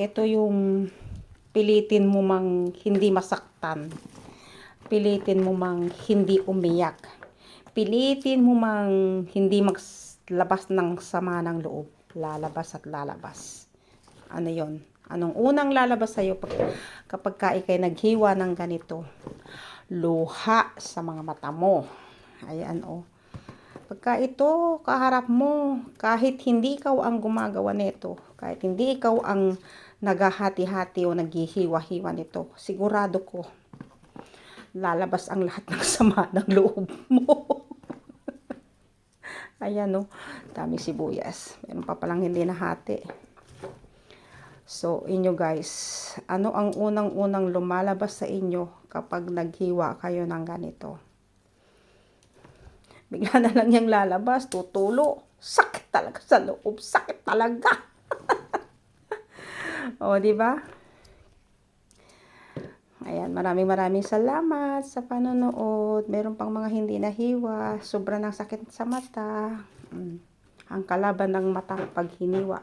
ito yung pilitin mo mang hindi masaktan. Pilitin mo mang hindi umiyak. Pilitin mo mang hindi maglabas ng sama ng loob. Lalabas at lalabas. Ano yon? Anong unang lalabas sa'yo pag, kapag ka ikay naghiwa ng ganito? Luha sa mga mata mo. Ayan o. Pagka ito, kaharap mo, kahit hindi ikaw ang gumagawa nito, kahit hindi ikaw ang naghahati-hati o naghihiwa-hiwa nito, sigurado ko, lalabas ang lahat ng sama ng loob mo. Ayan o, dami sibuyas. Meron pa palang hindi nahati. So, inyo guys, ano ang unang-unang lumalabas sa inyo kapag naghiwa kayo ng ganito? Bigla na lang niyang lalabas, tutulo. Sakit talaga sa loob. Sakit talaga. o, di ba? Ayan, maraming maraming salamat sa panonood. Meron pang mga hindi nahiwa. Sobra ng sakit sa mata. Mm. Ang kalaban ng mata pag hiniwa.